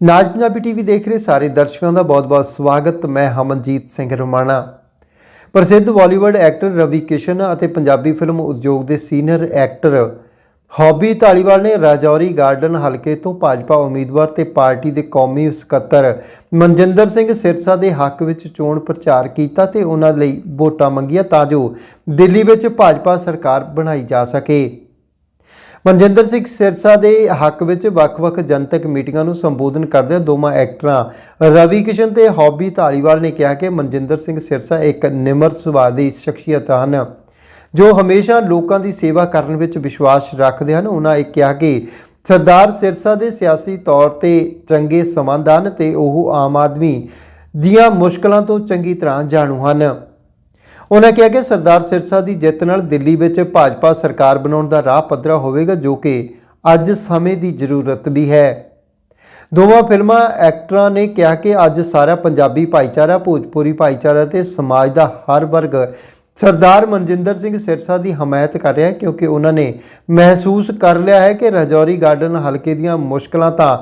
ਨਾਜ Punjabi TV ਦੇਖ ਰਹੇ ਸਾਰੇ ਦਰਸ਼ਕਾਂ ਦਾ ਬਹੁਤ-ਬਹੁਤ ਸਵਾਗਤ। ਮੈਂ ਹਮਨਜੀਤ ਸਿੰਘ ਰਮਾਣਾ। ਪ੍ਰਸਿੱਧ ਬਾਲੀਵੁੱਡ ਐਕਟਰ ਰਵੀ ਕਿਸ਼ਨ ਅਤੇ ਪੰਜਾਬੀ ਫਿਲਮ ਉਦਯੋਗ ਦੇ ਸੀਨੀਅਰ ਐਕਟਰ ਹੌਬੀ ਢਾਲੀਵਾਲ ਨੇ ਰਾਜੌਰੀ ਗਾਰਡਨ ਹਲਕੇ ਤੋਂ ਭਾਜਪਾ ਉਮੀਦਵਾਰ ਤੇ ਪਾਰਟੀ ਦੇ ਕੌਮੀ ਸਕੱਤਰ ਮਨਜਿੰਦਰ ਸਿੰਘ ਸਿਰਸਾ ਦੇ ਹੱਕ ਵਿੱਚ ਚੋਣ ਪ੍ਰਚਾਰ ਕੀਤਾ ਤੇ ਉਹਨਾਂ ਲਈ ਵੋਟਾਂ ਮੰਗੀਆਂ ਤਾਂ ਜੋ ਦਿੱਲੀ ਵਿੱਚ ਭਾਜਪਾ ਸਰਕਾਰ ਬਣਾਈ ਜਾ ਸਕੇ। ਮਨਜਿੰਦਰ ਸਿੰਘ ਸਿਰਸਾ ਦੇ ਹੱਕ ਵਿੱਚ ਵੱਖ-ਵੱਖ ਜਨਤਕ ਮੀਟਿੰਗਾਂ ਨੂੰ ਸੰਬੋਧਨ ਕਰਦਿਆਂ ਦੋਵਾਂ ਐਕਟਰਾਂ, ਰਵੀ ਕਿਸ਼ਨ ਤੇ ਹੌਬੀ ਧਾਲੀਵਾਲ ਨੇ ਕਿਹਾ ਕਿ ਮਨਜਿੰਦਰ ਸਿੰਘ ਸਿਰਸਾ ਇੱਕ ਨਿਮਰ ਸੁਭਾਅ ਦੀ ਸ਼ਖਸੀਅਤ ਹਨ। ਜੋ ਹਮੇਸ਼ਾ ਲੋਕਾਂ ਦੀ ਸੇਵਾ ਕਰਨ ਵਿੱਚ ਵਿਸ਼ਵਾਸ ਰੱਖਦੇ ਹਨ, ਉਹਨਾਂ ਇਹ ਕਿਹਾ ਕਿ ਸਰਦਾਰ ਸਿਰਸਾ ਦੇ ਸਿਆਸੀ ਤੌਰ ਤੇ ਚੰਗੇ ਸੰਬੰਧ ਹਨ ਤੇ ਉਹ ਆਮ ਆਦਮੀ ਦੀਆਂ ਮੁਸ਼ਕਲਾਂ ਤੋਂ ਚੰਗੀ ਤਰ੍ਹਾਂ ਜਾਣੂ ਹਨ। ਉਹਨਾਂ ਕਿਹਾ ਕਿ ਸਰਦਾਰ ਸਿਰਸਾ ਦੀ ਜਿੱਤ ਨਾਲ ਦਿੱਲੀ ਵਿੱਚ ਭਾਜਪਾ ਸਰਕਾਰ ਬਣਾਉਣ ਦਾ ਰਾਹ ਪੱਧਰਾ ਹੋਵੇਗਾ, ਜੋ ਕਿ ਅੱਜ ਸਮੇਂ ਦੀ ਜ਼ਰੂਰਤ ਵੀ ਹੈ। ਦੋਵਾਂ ਫਿਲਮਾਂ ਐਕਟਰਾਂ ਨੇ ਕਿਹਾ ਕਿ ਅੱਜ ਸਾਰਾ ਪੰਜਾਬੀ ਭਾਈਚਾਰਾ, ਭੋਜਪੁਰੀ ਭਾਈਚਾਰਾ ਤੇ ਸਮਾਜ ਦਾ ਹਰ ਵਰਗ ਸਰਦਾਰ ਮਨਜਿੰਦਰ ਸਿੰਘ ਸਿਰਸਾ ਦੀ ਹਮਾਇਤ ਕਰ ਰਿਹਾ ਹੈ, ਕਿਉਂਕਿ ਉਹਨਾਂ ਨੇ ਮਹਿਸੂਸ ਕਰ ਲਿਆ ਹੈ ਕਿ ਰਜੌਰੀ ਗਾਰਡਨ ਹਲਕੇ ਦੀਆਂ ਮੁਸ਼ਕਲਾਂ ਤਾਂ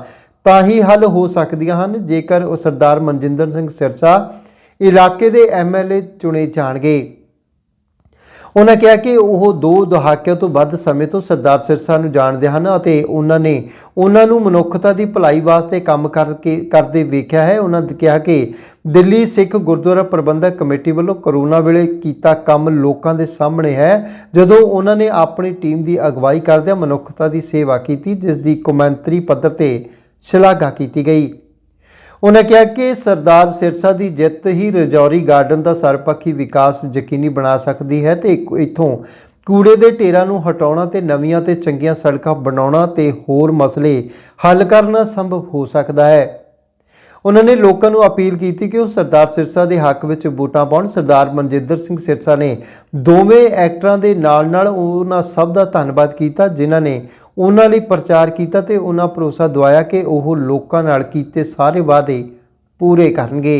ਤਾਂ ਹੀ ਹੱਲ ਹੋ ਸਕਦੀਆਂ ਹਨ। ਜੇਕਰ ਉਹ ਸਰਦਾਰ ਮਨਜਿੰਦਰ ਸਿੰਘ ਸਿਰਸਾ ਇਲਾਕੇ ਦੇ ਐਮਐਲਏ ਚੁਣੇ ਜਾਣਗੇ। ਉਹਨਾਂ ਕਿਹਾ ਕਿ ਉਹ ਦੋ ਦਹਾਕਿਆਂ ਤੋਂ ਵੱਧ ਸਮੇਂ ਤੋਂ ਸਰਦਾਰ ਸਿਰਸਾ ਨੂੰ ਜਾਣਦੇ ਹਨ ਅਤੇ ਉਹਨਾਂ ਨੇ ਉਹਨਾਂ ਨੂੰ ਮਨੁੱਖਤਾ ਦੀ ਭਲਾਈ ਵਾਸਤੇ ਕੰਮ ਕਰਕੇ ਕਰਦੇ ਵੇਖਿਆ ਹੈ। ਉਹਨਾਂ ਨੇ ਕਿਹਾ ਕਿ ਦਿੱਲੀ ਸਿੱਖ ਗੁਰਦੁਆਰਾ ਪ੍ਰਬੰਧਕ ਕਮੇਟੀ ਵੱਲੋਂ ਕਰੋਨਾ ਵੇਲੇ ਕੀਤਾ ਕੰਮ ਲੋਕਾਂ ਦੇ ਸਾਹਮਣੇ ਹੈ। ਜਦੋਂ ਉਹਨਾਂ ਨੇ ਆਪਣੀ ਟੀਮ ਦੀ ਅਗਵਾਈ ਕਰਦਿਆਂ ਮਨੁੱਖਤਾ ਦੀ ਸੇਵਾ ਕੀਤੀ, ਜਿਸ ਦੀ ਕੌਮਾਂਤਰੀ ਪੱਧਰ ਤੇ ਸ਼ਲਾਘਾ ਕੀਤੀ ਗਈ। ਉਹਨਾਂ ਕਿਹਾ ਕਿ ਸਰਦਾਰ ਸਿਰਸਾ ਦੀ ਜਿੱਤ ਹੀ ਰਜੌਰੀ ਗਾਰਡਨ ਦਾ ਸਰਪੱਖੀ ਵਿਕਾਸ ਯਕੀਨੀ ਬਣਾ ਸਕਦੀ ਹੈ ਤੇ ਇੱਕ- ਇੱਥੋਂ ਕੂੜੇ ਦੇ ਢੇਰਾਂ ਨੂੰ ਹਟਾਉਣਾ ਤੇ ਨਵੀਆਂ ਤੇ ਚੰਗੀਆਂ ਸੜਕਾਂ ਬਣਾਉਣਾ ਤੇ ਹੋਰ ਮਸਲੇ ਹੱਲ ਕਰਨਾ ਸੰਭਵ ਹੋ ਸਕਦਾ ਹੈ। ਉਹਨਾਂ ਨੇ ਲੋਕਾਂ ਨੂੰ ਅਪੀਲ ਕੀਤੀ ਕਿ ਉਹ ਸਰਦਾਰ ਸਿਰਸਾ ਦੇ ਹੱਕ ਵਿੱਚ ਵੋਟਾਂ ਪਾਉਣ। ਸਰਦਾਰ ਮਨਜਿੰਦਰ ਸਿੰਘ ਸਿਰਸਾ ਨੇ ਦੋਵੇਂ ਐਕਟਰਾਂ ਦੇ ਨਾਲ-ਨਾਲ ਉਹਨਾਂ ਸਭ ਦਾ ਧੰਨਵਾਦ ਕੀਤਾ, ਜਿਨ੍ਹਾਂ ਨੇ ਉਹਨਾਂ ਲਈ ਪ੍ਰਚਾਰ ਕੀਤਾ ਤੇ ਉਹਨਾਂ ਭਰੋਸਾ ਦਵਾਇਆ ਕਿ ਉਹ ਲੋਕਾਂ ਨਾਲ ਕੀਤੇ ਸਾਰੇ ਵਾਅਦੇ ਪੂਰੇ ਕਰਨਗੇ।